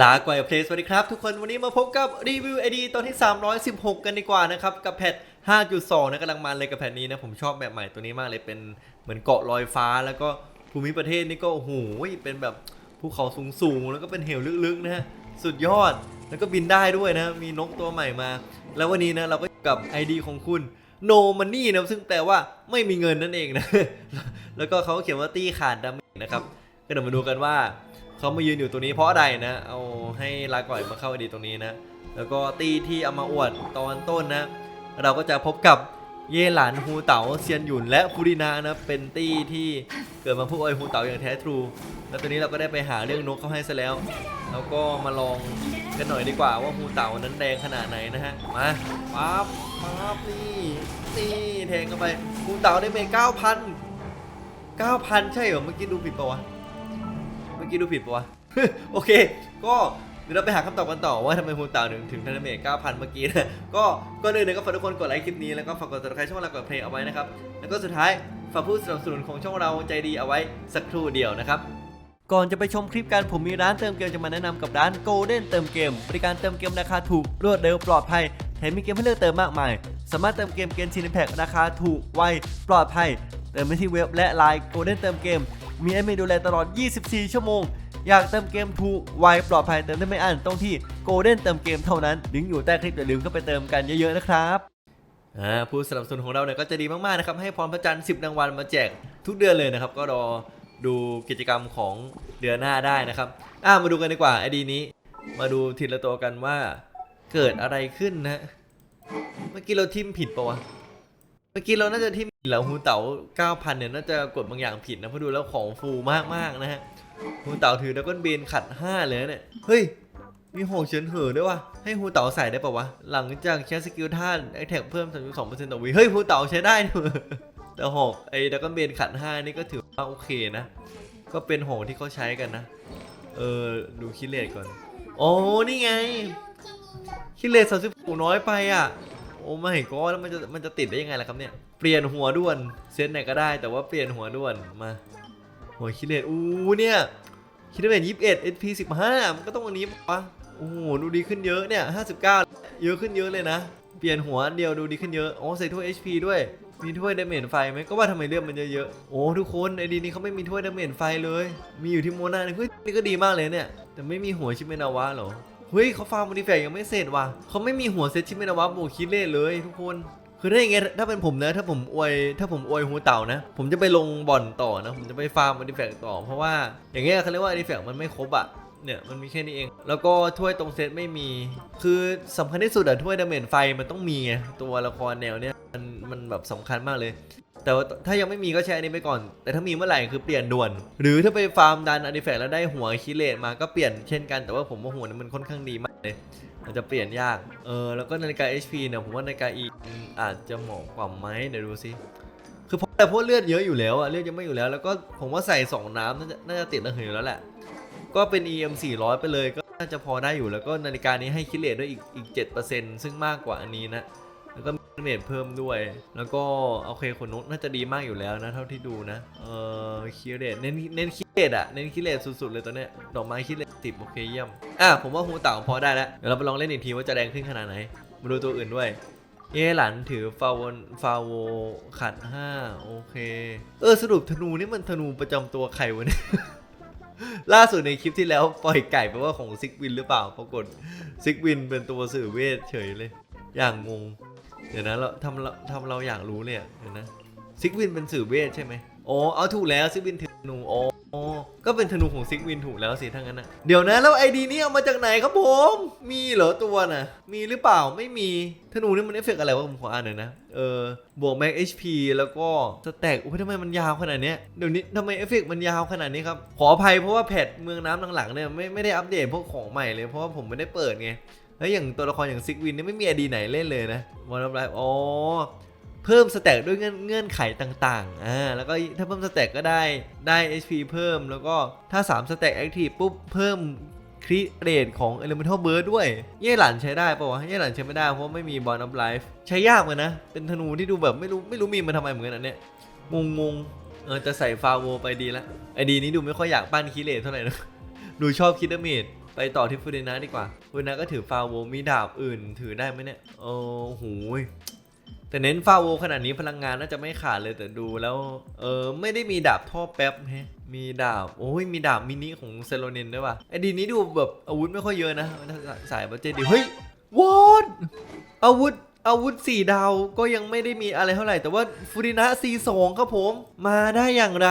ลาก่อยเพลสวัสดีครับ ทุกคนวันนี้มาพบกับรีวิวไอดีตอนที่ 316 กันดีกว่านะครับ กับแพท 5.2 นะกำลังมาเลยกับแพทนี้นะ ผมชอบแบบใหม่ตัวนี้มากเลยเป็นเหมือนเกาะลอยฟ้า แล้วก็ภูมิประเทศนี่ก็โอ้โหเป็นแบบภูเขาสูงๆ แล้วก็เป็นเหวลึกๆนะฮะ สุดยอดแล้วก็บินได้ด้วยนะ มีนกตัวใหม่มา แล้ววันนี้นะเราก็กับ ID ของคุณ No Money นะซึ่งแปลว่าไม่มีเงินนั่นเองนะแล้วก็เขาเขียนว่าตี้ขาดดามนะครับก็เดี๋ยวมาดูกันว่า เขามายืนอยู่ตรงนี้เพราะอะไรนะ เอาให้ลาก่อยมาเข้าอดีตตรงนี้นะ แล้วก็ตีที่เอามาอวดตอนต้นนะ เราก็จะพบกับเย่หลานฮูเต๋าเซียนหยุนและฟูรินานะ เป็นตี้ที่เกิดมาผู้อวยฮูเต๋าอย่างแท้ทรู แล้วตอนนี้เราก็ได้ไปหาเรื่องนกเขาให้ซะแล้ว แล้วก็มาลองกันหน่อยดีกว่าว่าฮูเต๋านั้นแดงขนาดไหนนะฮะ มาปั๊บปั๊บนี่นี่แทงเข้าไปฮูเต๋าได้ไปเก้าพันเก้าพันใช่เหรอเมื่อกี้ดูผิดปะวะ มื่อกี้ดูผิดปะวะ โอเค ก็เดี๋ยวเราไปหาคำตอบกันต่อว่าทำไมฮูเต่าถึงถึงทันเมจ9,000 เมื่อกี้นะ ก็ก็เลยนะก็ฝากทุกคนกดไลค์คลิปนี้ แล้วก็ฝากกดติดตามช่องเรากดเพลงเอาไว้นะครับ แล้วก็สุดท้ายฝากผู้สนับสนุนของช่องเราใจดีเอาไว้สักครู่เดียวนะครับก่อนจะไปชมคลิปกันผมมีร้านเติมเกมจะมาแนะนำกับร้าน Golden เติมเกม บริการเติมเกมราคาถูกรวดเร็วปลอดภัยแถมมีเกมให้เลือกเติมมากมาย สามารถเติมเกมเกมชินแพคราคาถูกไวปลอดภัย เติมได้ที่เว็บและไลน์ Golden เติมเกม มีแอดมินดูแลตลอด 24 ชั่วโมง อยากเติมเกมถูกไวปลอดภัยเติมได้ไม่อั้นต้องที่ Golden เติมเกมเท่านั้นลิงก์อยู่ใต้คลิปอย่าลืมเข้าไปเติมกันเยอะๆนะครับผู้สนับสนุนของเราเนี่ยก็จะดีมากๆนะครับให้พรพระจันทร์10รางวัลมาแจกทุกเดือนเลยนะครับ ก็รอดูกิจกรรมของเดือนหน้าได้นะครับอ่ามาดูกันดีกว่าไอดีนี้ มาดูทีละตัวกันว่าเกิดอะไรขึ้นนะ เมื่อกี้เราทิมผิดปะวะ เมื่อกี้เราน่าจะทิม แล้วฮูเต๋า9,000เนี่ยน่าจะกดบางอย่างผิดนะเพราะดูแล้วของฟูมากๆนะฮะฮูเต๋าถือดักก้นเบนขัด 5 เลยเนี่ย เฮ้ย มีหกเฉินเหอด้วยวะให้ฮูเต๋าใส่ได้ปะวะ หลังจากใช้สกิลท่านไอแท็กเพิ่ม 32%ต่อวิเฮ้ยฮูเต๋าใช้ได้ด้วยแต่หอกไอ้ดักก้นเบนขัด 5 นี่ก็ถือว่าโอเคนะ ก็เป็นหอกที่เขาใช้กันนะ เออดูคิเลตก่อน โอ้นี่ไงคิเลตสามสิบน้อยไปอะ โอ้ไม่ก็แล้วมันจะมันจะติดได้ยังไงล่ะครับเนี่ย ปลี่ยนหัวด้วนเซตไหนก็ได้แต่ว่าเปลี่ยนหัวด้วนมาหัวคิเลตอู้เนี่ยคิเลตยี่สิบเอ็ด SP สิบห้ามันก็ต้องอันนี้ปะโอ้โหดูดีขึ้นเยอะเนี่ยห้าสิบเก้าเยอะขึ้นเยอะเลยนะเปลี่ยนหัวอันเดียวดูดีขึ้นเยอะอ๋อใส่ถ้วย HP ด้วยมีถ้วยดาเมจไฟไหมก็ว่าทำไมเลือดมันเยอะๆโอ้ทุกคนไอดีนี้เขาไม่มีถ้วยดาเมจไฟเลย มีอยู่ที่โมนาเนี่ยเฮ้ยนี่ก็ดีมากเลยเนี่ย แต่ไม่มีหัวชิเมนาวะเหรอเฮ้ยเขาฟาร์มมดิแฟกยังไม่เสร็จว่ะเขาไม่มีหัวเซตชิเมนาวะโบคิเล่เลยทุกคน คือถ้าอย่างเงี้ยถ้าเป็นผมนะถ้าผมอวยถ้าผมอวยหัวเต่านะ ผมจะไปลงบ่อนต่อนะ ผมจะไปฟาร์มมดิแฟกต่อ เพราะว่าอย่างเงี้ยเขาเรียกว่าอดิแฟกมันไม่ครบอะเนี่ยมันมีแค่นี้เอง แล้วก็ถ้วยตรงเซตไม่มี คือสำคัญที่สุดอะถ้วยดาเมจไฟมันต้องมีไงตัวละครแนวเนี้ยมันมันแบบสำคัญมากเลย แต่ว่าถ้ายังไม่มีก็ใช้อันนี้ไปก่อน แต่ถ้ามีเมื่อไหร่คือเปลี่ยนด่วน หรือถ้าไปฟาร์มดันอาร์ติแฟกต์แล้วได้หัวคิเลตมาก็เปลี่ยนเช่นกันแต่ว่าผมว่าหัวนั้นมันค่อนข้างดีมากเลย อาจจะเปลี่ยนยาก เออ แล้วก็นาฬิกา HP เนี่ยผมว่านาฬิกา E อาจจะเหมาะกว่าไหมเดี๋ยวดูสิ คือเพราะแต่เพราะเลือดเยอะอยู่แล้วอะเลือดยังไม่อยู่แล้ว แล้วก็ผมว่าใส่สองน้ำน่าจะน่าจะติดระเหยอยู่แล้วแหละ ก็เป็น EM 400 ไปเลยก็น่าจะพอได้อยู่ แล้วก็นาฬิกานี้ให้คิดเลทด้วยอีกอีก 7%ซึ่งมากกว่าอันนี้นะ แล้วก็มีเมทเพิ่มด้วย แล้วก็โอเคขนนกน่าจะดีมากอยู่แล้วนะ เท่าที่ดูนะ เออคิเลตเน้นเน้นคิเลตอะเน้นคิเลตสุดๆเลยตอนเนี้ยดอกไม้คิเลตสิบโอเคเยี่ยมอะผมว่าฮูเต่าพอได้แล้วเดี๋ยวเราไปลองเล่นอีกทีว่าจะแรงขึ้นขนาดไหนมาดูตัวอื่นด้วยเย่หลันถือฟาวนฟาโวขัดห้าโอเค เออสรุปธนูนี่มันธนูประจำตัวใครวะเนี่ยล่าสุดในคลิปที่แล้วปล่อยไก่ไปว่าของซิกวินหรือเปล่าปรากฏซิกวินเป็นตัวสื่อเวทเฉยเลย อย่างงง ดี๋ยวนะเราทำเราทำเราอยากรู้เลยอะเดี๋ยวนะซิกวินเป็นสื่อเวทใช่ไหมอ๋อเอาถูกแล้วซิกวินถือธนูอ๋ออ๋อก็เป็นธนูของซิกวินถูกแล้วสิทั้งนั้นนะเดี๋ยวนะแล้วไอดีนี้เอามาจากไหนครับผม มีเหรอตัวน่ะมีหรือเปล่าไม่มีธนูนี่มันเอฟเฟกต์อะไรวะผมขออ่านหน่อยนะเออบวกแม็ก HP แล้วก็สแต็กโอ้ยทำไมมันยาวขนาดนี้เดี๋ยวนี้ทำไมเอฟเฟกต์มันยาวขนาดนี้ครับขออภัยเพราะว่าแพทเมืองน้ำหลังๆเนี่ยไม่ไม่ได้อัปเดตพวกของใหม่เลยเพราะว่าผมไม่ได้เปิดไง แล้วอย่างตัวละครอย่างซิกวินนี่ไม่มีไอดีไหนเล่นเลยนะวอลไลฟ์อ๋อเพิ่มสแต็กด้วยเงื่อนไขต่างๆ อ่า แล้วก็ถ้าเพิ่มสแต็กก็ได้ ได้ HP เพิ่ม แล้วก็ถ้า3สแต็กแอคทีฟปุ๊บ เพิ่มคริเรทของ Elemental Burst ด้วย เย่หลันใช้ได้ปะวะ เย่หลันใช้ไม่ได้ เพราะไม่มี Bond of Life ใช้ยากเหมือนนะ เป็นธนูที่ดูแบบไม่รู้ไม่รู้มีมันทำไมเหมือนกันอันเนี้ย งงงเออจะใส่ฟาโวไปดีละ ไอดีนี้ดูไม่ค่อยอยากปั้นคิเลตเท่าไหร่นะ ดูชอบคิดเมด ไปต่อที่ฟูรินะดีกว่าฟูรินะก็ถือฟาโวมีดาบอื่น ถือได้ไหมเนี่ยโอ้โหแต่เน้นฟาโวขนาดนี้พลังงานน่าจะไม่ขาดเลยแต่ดูแล้ว เออไม่ได้มีดาบท่อแป๊บฮะมีดาบ โอ้ยมีดาบมินิของเซโลเนนด้วยว่ะไอดีนี้ดูแบบอาวุธไม่ค่อยเยอะนะสายบัจเจดีเฮ้ยวอดอาวุธ อาวุธ 4 ดาวก็ยังไม่ได้มีอะไรเท่าไหร่ แต่ว่าฟูรินะ C2 ครับผม มาได้อย่างไร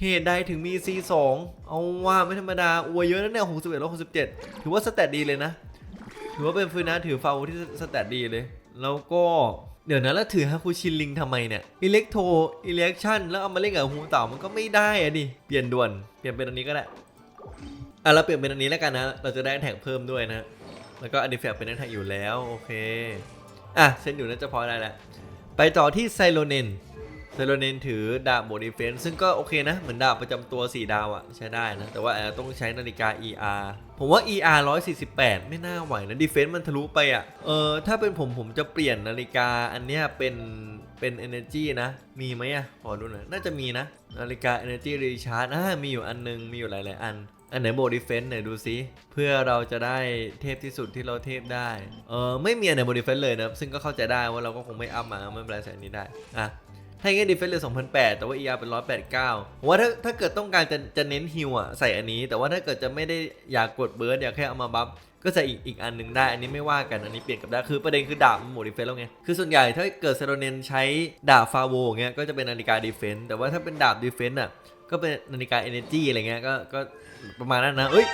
เหตุใดถึงมี C2 เอาว่าไม่ธรรมดาอวยเยอะนะเนี่ย61แล้ว67ถือว่าสแตทดีเลยนะ ถือว่าเป็นฟูรินะถือฟาวที่สแตทดีเลย แล้วก็เดี๋ยวนะแล้วถือฮาคุชินลิงทำไมเนี่ยอิเล็กโทรอิเล็กชันแล้วเอามาเล่นกับฮูเต่ามันก็ไม่ได้อะดิเปลี่ยนด่วนเปลี่ยนเป็นอันนี้ก็ได้อะเราเปลี่ยนเป็นอันนี้แล้วกันนะ เราจะได้แท็กเพิ่มด้วยนะ แล้วก็อันดิแฟกเป็นแท็กอยู่แล้วโอเค อะเส้นอยู่น่าจะพอได้แล้วไปต่อที่ไซโลเนนไซโลเนนถือดาบโหมดดีเฟนซ์ซึ่งก็โอเคนะ เหมือนดาบประจำตัว 4 ดาวอะใช้ได้นะ แต่ว่าต้องใช้นาฬิกา ER ผมว่า ER 148 ไม่น่าไหวนะดีเฟนซ์มันทะลุไปอะเออถ้าเป็นผมผมจะเปลี่ยนนาฬิกาอันเนี้ยเป็นเป็น Energy นะ มีไหมอะขอดูหน่อย น่าจะมีนะ นาฬิกา Energy Recharge อ่ามีอยู่อันนึง มีอยู่หลาย ๆ อัน อันไหนโบดีเฟนต์ไหนดูซิเพื่อเราจะได้เทพที่สุดที่เราเทพได้เออไม่มีอันไหนโบดีเฟนต์เลยนะซึ่งก็เข้าใจได้ว่าเราก็คงไม่อัพมาไม่เป็นไรใส่อันนี้ได้อะถ้าอย่างงี้ดีเฟนต์เลย2008 แต่ว่า ER เป็น 189ผมว่าถ้าถ้าเกิดต้องการจะจะเน้นฮิวอะใส่อันนี้ แต่ว่าถ้าเกิดจะไม่ได้อยากกดเบิร์ดอยากแค่เอามาบัฟก็ใส่อีกอีกอันหนึ่งได้ อันนี้ไม่ว่ากันอันนี้เปลี่ยนกับได้คือประเด็นคือดาบมันโหมดดีเฟนต์แล้วไง คือส่วนใหญ่ถ้าเกิดเซโรเนนใช้ดาบฟาโวเงี้ยก็จะเป็นนาฬิกาดีเฟนต์แต่ว่าถ้าเป็นดาบดีเฟนต์อะ ก็เป็นนาฬิกา Energy อะไรเงี้ยก็ก็ประมาณนั้นนะ เอ้ย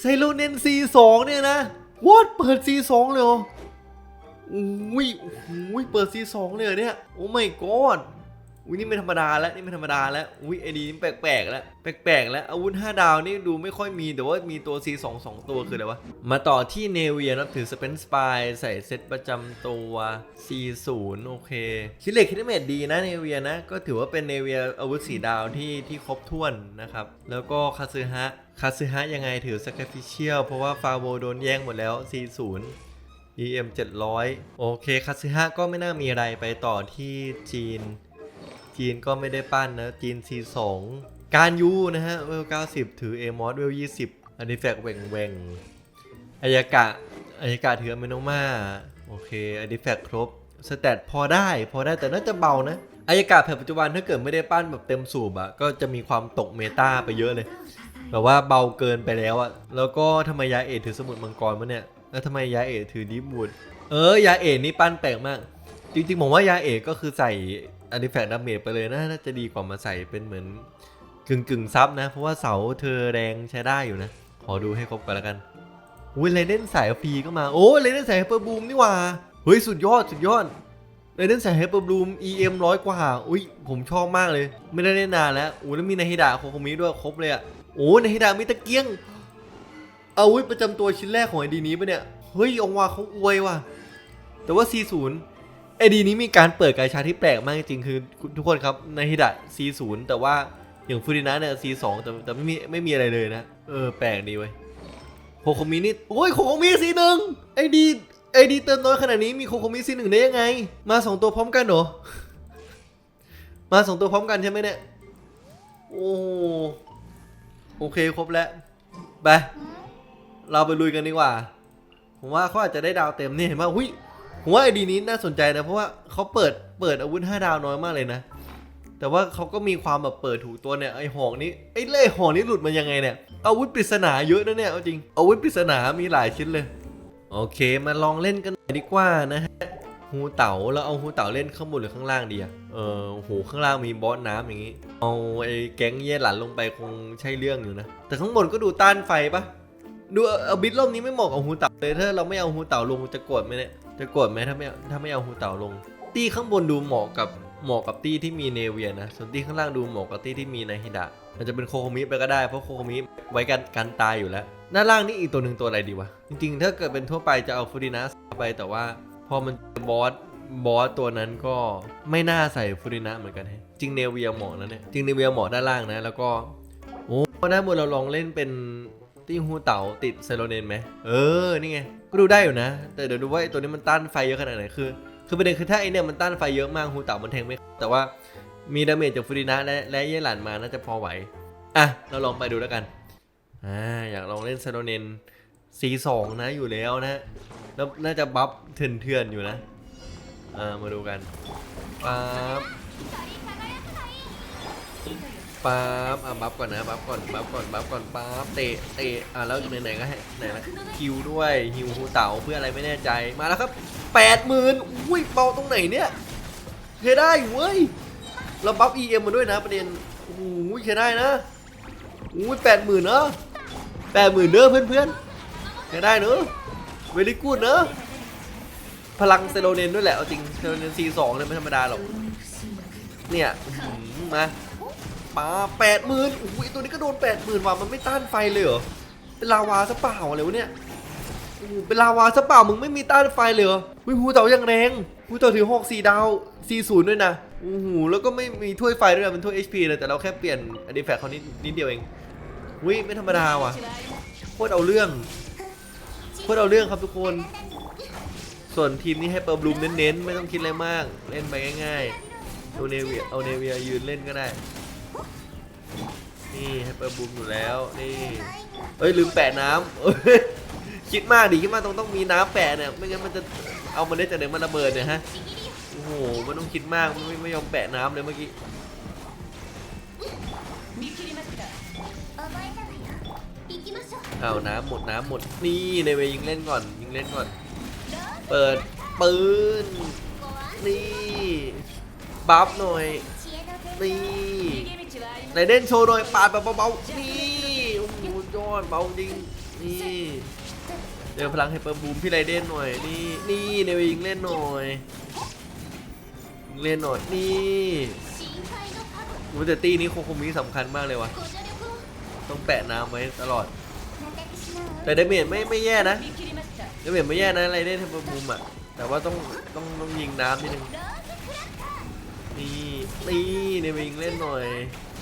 ไซโลเนน C2 เนี่ยนะวอดเปิด C2 เลยเหรออุ้ยอุ้ยเปิด C2 เลยเลยเนี่ย โอ้ไม่กอด ยนี่ไม่ธรรมดาแล้วนี่ไม่ธรรมดาแล้วอุ้ยไอดีนี่แปลกๆแล้วแปลกๆแล้วอาวุธ5ดาวนี่ดูไม่ค่อยมีแต่ว่ามีตัว C2 2ตัวคืออะไรวะมาต่อที่เนเวียนะถือสเปนสปายใส่เซตประจำตัว C0 โอเคคิดเลขคิดเมดดีนะเนเวียนะก็ถือว่าเป็นเนเวียอาวุธสีดาวที่ที่ครบถ้วนนะครับแล้วก็คาซึฮะคาซึฮะยังไงถือ sacrificial เพราะว่าฟาโวโดนแย่งหมดแล้ว C0 EM 700โอเคคาซึฮะก็ไม่น่ามีอะไรไปต่อที่จีน จีนก็ไม่ได้ปั้นนะ จีน C2 การยูนะฮะเวล 90 ถือ A มอสเวล 20 อันนี้แฟกแหว่งแหว่งอายากะอายากะถือเมโนมาโอเคอันนี้แฟกครบสแตทพอได้ พอได้แต่น่าจะเบานะอายากะแผ่นปัจจุบันถ้าเกิดไม่ได้ปั้นแบบเต็มสูบอะก็จะมีความตกเมตาไปเยอะเลยแบบว่าเบาเกินไปแล้วอะแล้วก็ทำไมยาเอะถือสมุดมังกรวะเนี่ยแล้วทำไมยาเอะถือดิบูดเออยาเอะนี่ปั้นแปลกมาก จริงๆผมว่ายาเอกก็คือใส่ อันดิแฟกดาเมจไปเลยนะน่าจะดีกว่ามาใส่เป็นเหมือนกึ่งกึ่งซับนะ เพราะว่าเสาเธอแรงใช้ได้อยู่นะ ขอดูให้ครบกันแล้วกันอุ้ยเลเดนสายฟรีก็มา โอ้เลเดนสายไฮเปอร์บูมนี่ว่า เฮ้ย สุดยอด สุดยอดเลเดนสายไฮเปอร์บูม EM ร้อยกว่า อุ้ย ผมชอบมากเลย ไม่ได้เล่นนานแล้วโอ้แล้วมีนาฮิดะโคโคมิด้วยครบเลยอะโอ้นาฮิดะมีตะเกียง อาวุธประจำตัวชิ้นแรกของไอดีนี้ปะเนี่ย เฮ้ยองว่าเขาอวยว่ะ แต่ว่า C0 ไอดีนี้มีการเปิดกาชาที่แปลกมากจริงๆคือทุกคนครับในฮิดะ C0 แต่ว่าอย่างฟูรินะเนี่ย C2 แต่แต่ไม่มีไม่มีอะไรเลยนะ เออ แปลกดีเว้ยโคโคมินี่โอ้ยโคโคมิ C1 ไอดีไอดีเติมน้อยขนาดนี้มีโคโคมิ C1 ได้ยังไง มาสองตัวพร้อมกันเหรอ มาสองตัวพร้อมกันใช่ไหมเนี่ย โอ้โอเคครบแล้วไปเราไปลุยกันดีกว่า ผมว่าเขาอาจจะได้ดาวเต็มนี่เห็นไหมหุ้ย ผมว่าไอดีนี้น่าสนใจนะเพราะว่าเขาเปิดเปิดอาวุธ5ดาวน้อยมากเลยนะ แต่ว่าเขาก็มีความแบบเปิดถูกตัวเนี่ยไอหอกนี้ไอเล่หอกนี้หลุดมายังไงเนี่ยอาวุธปริศนาเยอะนะเนี่ยเอาจริงอาวุธปริศนามีหลายชิ้นเลย โอเคมาลองเล่นกันน่อยดีกว่านะฮะฮูเต๋าแล้วเอาฮูเต๋าเล่นข้างบนหรือข้างล่างดีอะเออโหข้างล่างมีบอสน้ำอย่างงี้ เอาไอ้แก๊งเย่หลันลงไปคงใช่เรื่องอยู่นะ แต่ข้างบนก็ดูต้านไฟปะดูเอาบิดล่มนี้ไม่เหมาะกับฮูเต๋าเลยถ้าเราไม่เอาฮูเต๋าลงจะโกรธไหมเนี่ย จะกรธไหมถ้าไม่ถ้าไม่เอาฮูเต่าลง ตี้ข้างบนดูเหมาะกับเหมาะกับตี้ที่มีเนเวียนะ ส่วนตี้ข้างล่างดูเหมาะกับตี้ที่มีนาฮิดะ มันจะเป็นโคโคมิไปก็ได้ เพราะโคโคมิไว้กันกันตายอยู่แล้ว หน้าล่างนี่อีกตัวหนึ่งตัวอะไรดีวะ จริงๆ ถ้าเกิดเป็นทั่วไปจะเอาฟูดินัสไปแต่ว่า พอมันบอสบอสตัวนั้นก็ไม่น่าใส่ฟูดินะเหมือนกันฮะจริงเนเวียเหมาะนะเนี่ย จริงเนเวียเหมาะด้านล่างนะ แล้วก็ โอ้ด้านบนเราลองเล่นเป็น ตี้ฮูเต่าติดเซโรเนนไหมเออ นี่ไง ก็ดูได้อยู่นะ แต่เดี๋ยวดูว่าไอตัวนี้มันต้านไฟเยอะขนาดไหน คือ คือประเด็นคือถ้าไอเนี่ยมันต้านไฟเยอะมากฮูเต่ามันแทงไม่ แต่ว่ามีดาเมจจากฟูรินะและและเย่หลันมาน่าจะพอไหว อะ เราลองไปดูแล้วกัน อ่า อยากลองเล่นเซโรเนนสีสองนะอยู่แล้วนะ แล้วน่าจะบัฟเถื่อนเถื่อนๆอยู่นะ อ่า มาดูกันปั๊บ ปั๊บอะบัฟก่อนนะบัฟก่อนบัฟก่อนบัฟก่อนปั๊บเตะเตะอะแล้วไหนๆก็ให้ไหนละคิวด้วยฮิวฮูเต่าเพื่ออะไรไม่แน่ใจมาแล้วครับแปดหมื่นอุ้ยเบาตรงไหนเนี่ยเคได้เว้ยเราบัฟ EM มาด้วยนะประเด็นโอ้โหเคได้นะอุ้ยแปดหมื่นเนอะแปดหมื่นเนอะเพื่อนๆเคได้เนอะเวลิกูดเนอะพลังเซโรเนนด้วยแหละเอาจริงเซโรเนน C2 เนี่ยไม่ธรรมดาหรอกเนี่ยมา ปาแปดหมื่นอุ้ยตัวนี้ก็โดนแปดหมื่นว่ะมันไม่ต้านไฟเลยเหรอเป็นลาวาซะเปล่าอะไรวะเนี่ยโอ้เป็นลาวาซะเปล่ามึงไม่มีต้านไฟเลยเหรอวิฮูเต่ายังแรงฮูเต่าถือหกสี่ดาวสี่ศูนย์ด้วยนะโอ้โหแล้วก็ไม่มีถ้วยไฟด้วยนะเป็นถ้วย HP เลยแต่เราแค่เปลี่ยนอดีแฟกเขานิดนิดเดียวเองวิไม่ธรรมดาว่ะโคตรเอาเรื่องโคตรเอาเรื่องครับทุกคน ส่วนทีมนี้ให้เปิดบลูมเน้นๆ ไม่ต้องคิดอะไรมาก เล่นไปง่ายๆเอาเนเวียเอาเนเวียยืนเล่นก็ได้ นี่ให้เปิดบลูมอยู่แล้วนี่เอ้ยลืมแปะน้ำคิดมากดิคิดมากต้องต้องมีน้ำแปะเนี่ยไม่งั้นมันจะเอามันได้จากไหนมันระเบิดเนี่ยฮะโอ้โหมันต้องคิดมากมันไม่ไม่ยอมแปะน้ำเลยเมื่อกี้เอาน้ำหมดน้ำหมดนี่เนเวยิงเล่นก่อนยิงเล่นก่อน เปิดปืนนี่บัฟหน่อยนี่ ไหนเด่นโชว์หน่อยปาดแบบเบาๆนี่โอ้โหยอดเบาจริงนี่เดี๋ยวพลังให้เปิดบูมพี่ไรเด่นหน่อยนี่นี่เนวิงเล่นหน่อยเล่นหน่อยนี่โอ้แต่ตีนี้โคโคมิสำคัญมากเลยวะต้องแปะน้ำไว้ตลอด แต่เดเมจไม่ไม่แย่นะเดเมจไม่แย่นะไรเด่นให้เปิดบูมอะแต่ว่าต้องต้องต้องยิงน้ำนิดนึงนี่นี่เนวิงเล่นหน่อย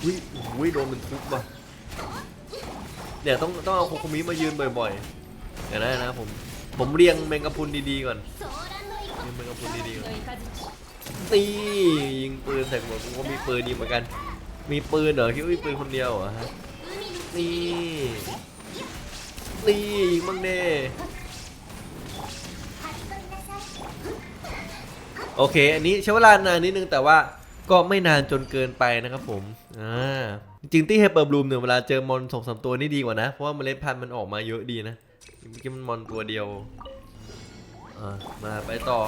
วิวิโดนมันทุบว่ะเดี๋ยวต้องต้องเอาโคโคมิมายืนบ่อยๆเดี๋ยวนะนะผมผมเรียงแมงกะพรุนดีๆก่อนเรียงแมงกะพรุนดีๆก่อนนี่ยิงปืนใส่หัวกูก็มีปืนดีเหมือนกัน มีปืนเหรอคิดว่ามีปืนคนเดียวเหรอฮะนี่นี่ยิงบ้างเน่โอเค อันนี้ใช้เวลานานนิดนึงแต่ว่า ก็ไม่นานจนเกินไปนะครับผมอ่าจริงที่เฮเปอร์บลูมเนี่ยเวลาเจอมอนสองสามตัวนี่ดีกว่านะ เพราะว่าเมล็ดพันธุ์มันออกมาเยอะดีนะเมื่อกี้มันมอนตัวเดียวอ่ามาไปต่อ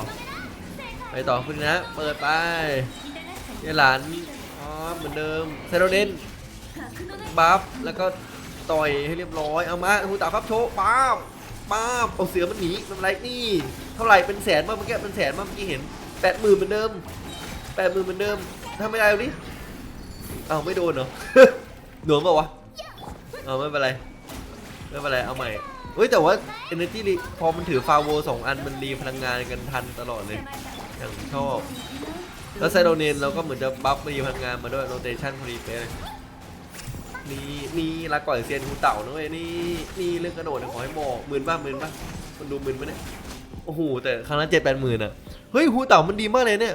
ไปต่อคุณนะ เปิดไปเยหลานอ๋อเหมือนเดิมเซโรเดนบัฟแล้วก็ต่อยให้เรียบร้อยเอามาฮูตาครับโชว์ป้าบป้าบเอาเสือมันหนีมันไรนี่เท่าไหร่เป็นแสนบ้าเมื่อกี้เป็นแสนบ้าเมื่อกี้เห็นแปดหมื่นเหมือนเดิม แปดหมื่นเหมือนเดิมทำไม่ได้ดิเอาไม่โดนเหรอโดนเปล่าวะเอาไม่เป็นไรไม่เป็นไรเอาใหม่เฮ้ยแต่ว่า Energy พอมันถือฟาโวสองอันมันรีพลังงานกันทันตลอดเลยอย่างชอบแล้วไซโรเนนเราก็เหมือนจะบัฟมีพลังงานมาด้วยโรเตชันพอดีเป๊ะเลยนี่นี่ลาก่อยเซียนฮูเต่านะเว้ยนี่นี่เรื่องกระโดดเนี่ยขอให้หมอกหมื่นบ้างหมื่นบ้างคนดูหมื่นปะเนี่ยโอ้โหแต่ครั้งละเจ็ดแปดหมื่นอะเฮ้ยฮูเต่ามันดีมากเลยเนี่ย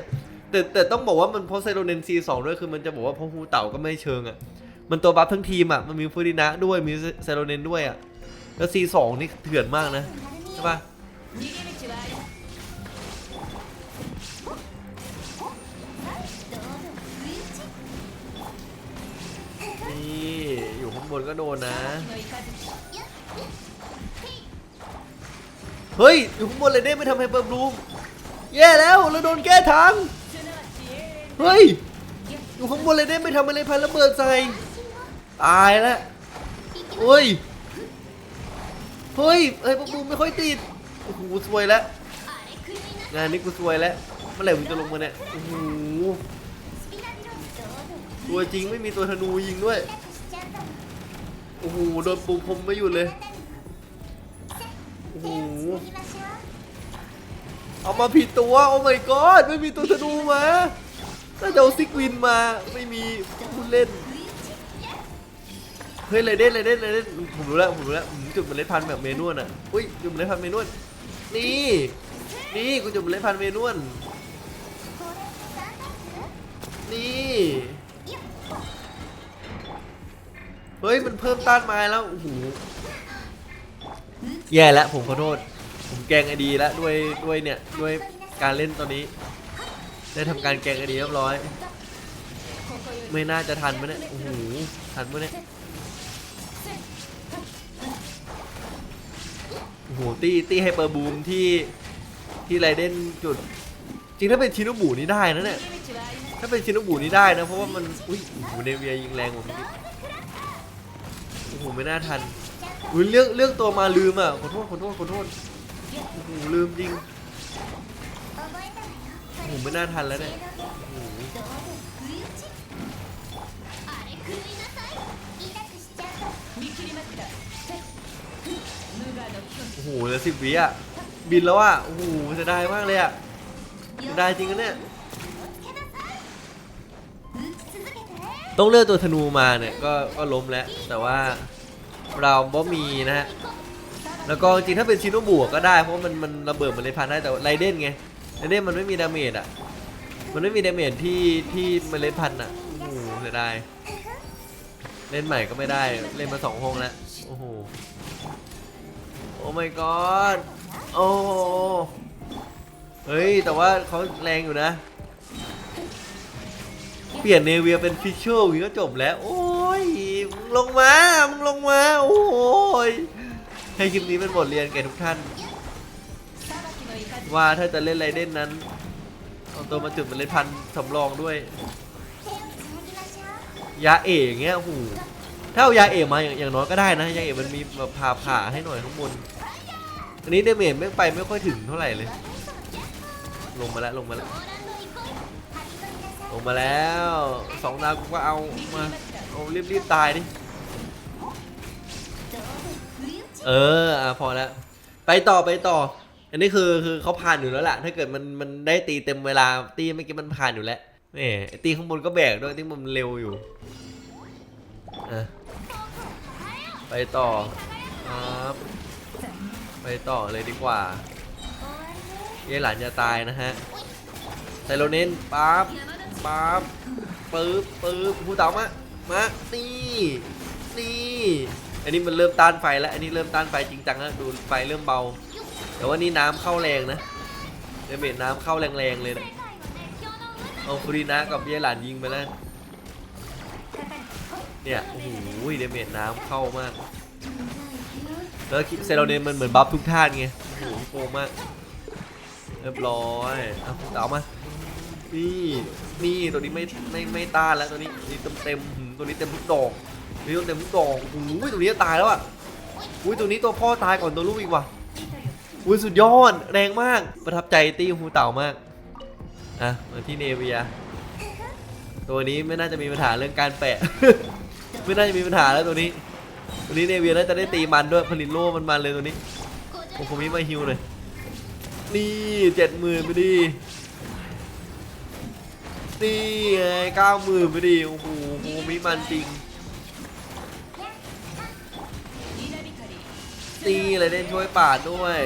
แต่แต่ต้องบอกว่ามันเพราะไซโรเนนซีสองด้วยคือมันจะบอกว่าเพราะฮูเต่าก็ไม่เชิงอะ มันตัวบัฟทั้งทีมอะ มันมีฟูดินะด้วยมีไซโรเนนด้วยอะ แล้วซีสองนี่เถื่อนมากนะ ใช่ปะนี่อยู่ข้างบนก็โดนนะ เฮ้ย อยู่ข้างบนเลยได้ไม่ทำไฮเปอร์บลูมแย่แล้วเราโดนแก้ทาง เฮ้ย อยู่ข้างบนเลยได้ไม่ทำอะไรพันระเบิดใส่ ตายแล้วเฮ้ย เฮ้ยไฮเปอร์บลูมไม่ค่อยติด โอ้โหสวยแล้ว งานนี้กูสวยแล้ว เมื่อไหร่มึงจะลงมาเนี่ย โอ้โหตัวจริงไม่มีตัวธนูยิงด้วย โอ้โห โดนปูพรมไม่หยุดเลย โอ้โห เอามาผิดตัว โอ้ my god ไม่มีตัวธนูมา ถ้าจะเอาซิกวินมาไม่มีพูดเล่น เฮ้ยไรเด่นไรเด่นไรเด่นผมรู้แล้วผมรู้แล้วผมจุดเมล็ดพันธุ์แบบเมนวลอะ อุ้ยจุดเมล็ดพันธุ์เมนวลนี่ นี่กูจุดเมล็ดพันธุ์เมนวลนี่ เฮ้ยมันเพิ่มต้านไม้แล้วโอ้โหแย่แล้วผมขอโทษ ผมแกล้งไอดีแล้วด้วยด้วยเนี่ยด้วยการเล่นตอนนี้ ได้ทำการแกล้งไอดีเรียบร้อย ไม่น่าจะทันมั้ยเนี่ยโอ้โหทันมั้ยเนี่ยโอ้โหตีตีไฮเปอร์บูมที่ที่ไรเด่นจุด จริงถ้าเป็นชิโนบุนี่ได้นะเนี่ยถ้าเป็นชิโนบุนี่ได้นะ เพราะว่ามันอุ้ยโอ้โหเนเวียยิงแรงกว่าพี่โอ้โหไม่น่าทันอุ้ยเรื่องเรื่องตัวมาลืมอะขอโทษขอโทษขอโทษโอ้โหลืมจริง หไม่น่าทันแล้วเนี่ยโอ้โหโอ้โหเหลือสิบวิอะ บินแล้วอะ โอ้โหเสียดายมากเลยอะเสียดายจริงนะเนี่ย ต้องเลือกตัวธนูมาเนี่ย ก็ก็ล้มแล้ว แต่ว่าเราบ่มีนะฮะ แล้วก็จริงถ้าเป็นชิโนบุก็ได้ เพราะมันมันระเบิดมันเลยพันได้แต่ไรเด่นไง ไรเด่นมันไม่มีดาเมจอะ มันไม่มีดาเมจที่ที่มันเล่นพันอะโอ้โหเสียดายเล่นใหม่ก็ไม่ได้ เล่นมาสองห้องแล้ว โอ้โห โอ้ my god โอ้โหเฮ้ย แต่ว่าเขาแรงอยู่นะ เปลี่ยนเนเวียเป็นฟิชเชอร์อย่างนี้ก็จบแล้ว โอ้ย มึงลงมา มึงลงมา โอ้ย ให้คลิปนี้เป็นบทเรียนแก่ทุกท่าน ว่าถ้าจะเล่นไรเด่นนั้นเอาตัวมาจุดเป็นเล่นพันสำรองด้วย ยาเอกอย่างเงี้ยโอ้โหถ้าเอายาเอกมาอย่างางน้อยก็ได้นะยาเอกมันมีแบบผ่าผ่าให้หน่อยข้างบนอันนี้เดเมจไม่ไปไม่ค่อยถึงเท่าไหร่เลย ลงมาแล้วลงมาแล้วลงมาแล้วสองดาวกูก็เอามาเอารีบรีบตายดิเอออะพอแล้วไปต่อไปต่อ อันนี้คือคือเขาผ่านอยู่แล้วล่ะ ถ้าเกิดมันมันได้ตีเต็มเวลาตีเมื่อกี้มันผ่านอยู่แล้วแหมไอ้ตีข้างบนก็แบกด้วยที่มันเร็วอยู่อะไปต่อครับไปต่อเลยดีกว่าเยหลานจะตายนะฮะไซโลเน้นปั๊บปั๊บปึ๊บปึ๊บผู้เต่ามามานี่นี่อันนี้มันเริ่มต้านไฟแล้ว อันนี้เริ่มต้านไฟจริงจังแล้วดูไฟเริ่มเบา แต่ว่านี่น้ำเข้าแรงนะเดเมจน้ำเข้าแรงๆเลยนะเอาฟรีนะกับเยหลานยิงไปแล้วเนี่ยโอ้โหเดเมจน้ำเข้ามากแล้วเซโรเดนมันเหมือนบัฟทุกท่านไงโอ้โหโกงมากเรียบร้อยเอาเต๋ามานี่นี่ตัวนี้ไม่ไม่ไม่ต้านแล้วตัวนี้นี่เต็มเต็มตัวนี้เต็มทุกดอกตัวนี้เต็มทุกดอกโอ้โหตัวนี้ตายแล้วอะอุ้ยตัวนี้ตัวพ่อตายก่อนตัวลูกอีกว่ะ อุ้ยสุดยอด แรงมาก ประทับใจตีฮูเต่ามาก อะ มาที่เนเวีย ตัวนี้ไม่น่าจะมีปัญหาเรื่องการแปะ ไม่น่าจะมีปัญหาแล้วตัวนี้ ตัวนี้เนเวียน่าจะได้ตีมันด้วยผลิตโล่มันมันเลยตัวนี้ผมคงมีมาฮิวหน่อยนี่เจ็ดหมื่นไปดินี่ไงเก้าหมื่นไปดิโอ้โหโหมีมันจริงนี่อะไรเล่นช่วยปาดด้วย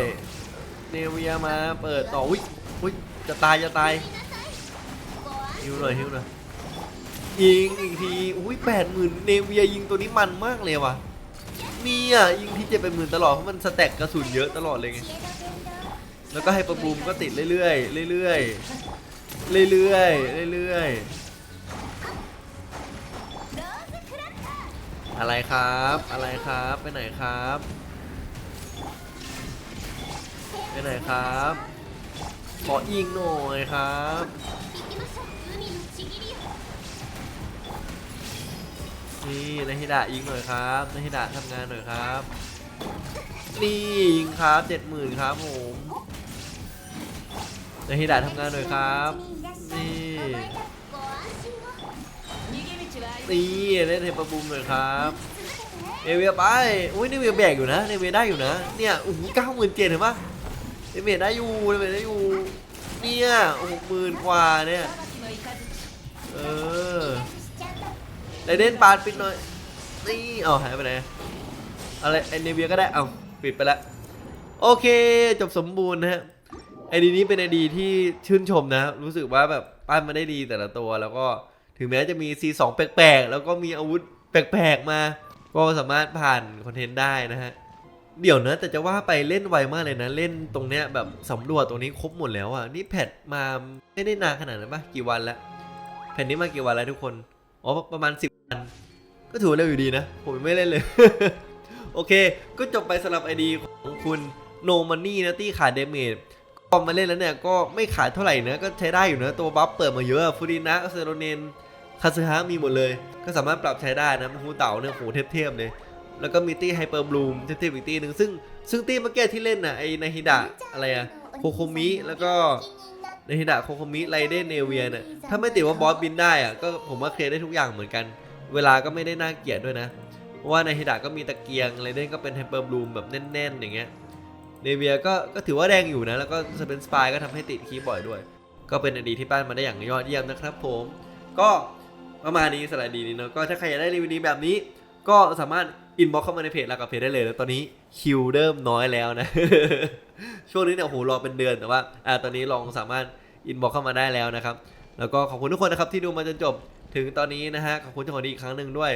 เนเวียมาเปิดต่ออุ้ยอุ้ยจะตายจะตายฮิวหน่อยฮิวหน่อยยิงอีกทีอุ้ยแปดหมื่นเนเวียยิงตัวนี้มันมากเลยว่ะเนี่ยยิงที่เจ็ดเป็นหมื่นตลอดเพราะมันสแต็กกระสุนเยอะตลอดเลยไงแล้วก็ให้ประบูมก็ติดเรื่อยๆเรื่อยๆเรื่อยๆเรื่อยๆอะไรครับอะไรครับไปไหนครับ ไปไหนครับ ขอยิงหน่อยครับนี่นาฮิดะยิงหน่อยครับนาฮิดะทำงานหน่อยครับนี่ยิงครับเจ็ดหมื่นครับผมนาฮิดะทำงานหน่อยครับนี่นี่เล่นเทปบูมหน่อยครับเนเวียไป อุ้ยเนเวียแบกอยู่นะเนเวียได้อยู่นะ เนี่ยโอ้โหเก้าหมื่นเจ็ดเห็นปะ เนเวียได้อยู่เนเวียได้อยู่ เนี่ยหกหมื่นกว่าเนี่ย เออไรเด่นปาดปิดหน่อย นี่เอาหายไปไหน อะไรไอเนเวียก็ได้ เอาปิดไปแล้วโอเค จบสมบูรณ์นะฮะ ไอดีนี้เป็นไอดีที่ชื่นชมนะ รู้สึกว่าแบบปั้นมาได้ดีแต่ละตัว แล้วก็ถึงแม้จะมี C2 แปลกๆ แล้วก็มีอาวุธแปลกๆ มา ก็สามารถผ่านคอนเทนต์ได้นะฮะ เดี๋ยวนะแต่จะว่าไปเล่นไวมากเลยนะ เล่นตรงเนี้ยแบบสำรวจตรงนี้ครบหมดแล้วอะนี่แพทมาไม่ได้นานขนาดนั้นปะกี่วันแล้วแพทนี้มากี่วันแล้วทุกคนอ๋อประมาณ 10 วัน ก็ถือว่าเร็วอยู่ดีนะ ผมไม่เล่นเลย โอเค ก็จบไปสำหรับไอดีของคุณโนมันนี่นะที่ขายเดเมจพอมาเล่นแล้วเนี่ยก็ไม่ขายเท่าไหร่นะก็ใช้ได้อยู่นะตัวบัฟเปิดมาเยอะฟูรินะเซโรเนนคาซึฮะมีหมดเลย ก็สามารถปรับใช้ได้นะฮูเต่าเนี่ยโหเทพๆเลย แล้วก็มีตี้ไฮเปอร์บลูมเทพๆอีกตี้หนึ่งซึ่งซึ่งตี้เมื่อกี้ที่เล่นน่ะไอนาฮิดะอะไรอะโคโคมิแล้วก็นาฮิดะโคโคมิไรเดนเนเวียเนี่ยถ้าไม่ติดว่าบอสบินได้อะก็ผมว่าเคลียร์ได้ทุกอย่างเหมือนกัน เวลาก็ไม่ได้น่าเกลียดด้วยนะว่าในฮิดะก็มีตะเกียงไรเดนก็เป็นไฮเปอร์บลูมแบบแน่น ๆ อย่างเงี้ยเนเวียก็ก็ถือว่าแรงอยู่นะ แล้วก็สเปนสปายก็ทำให้ติดคีย์บ่อยด้วย ก็เป็นอดีตที่ปั้นมาได้อย่างยอดเยี่ยมนะครับผม ก็ประมาณนี้สไลด์ดีนี้เนาะก็ถ้าใครอยากได้รีวิวดีแบบนี้ ก็สามารถ อินบ็อกเข้ามาในเพจลากับเพจได้เลยแล้วตอนนี้คิวเริ่มน้อยแล้วนะ ช่วงนี้เนี่ยโหรอเป็นเดือนแต่ว่าอ่าตอนนี้ลองสามารถอินบ็อกเข้ามาได้แล้วนะครับ แล้วก็ขอบคุณทุกคนนะครับที่ดูมาจนจบถึงตอนนี้นะฮะขอบคุณเจ้าของดีอีกครั้งหนึ่งด้วย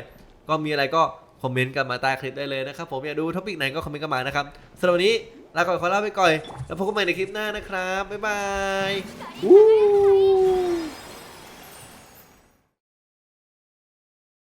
ก็มีอะไรก็คอมเมนต์กันมาใต้คลิปได้เลยนะครับผมอยากดูท็อปิกไหนก็คอมเมนต์กันมานะครับสำหรับวันนี้ลาก่อนขอลาไปก่อนแล้วพบกันใหม่ในคลิปหน้านะครับบ๊ายบาย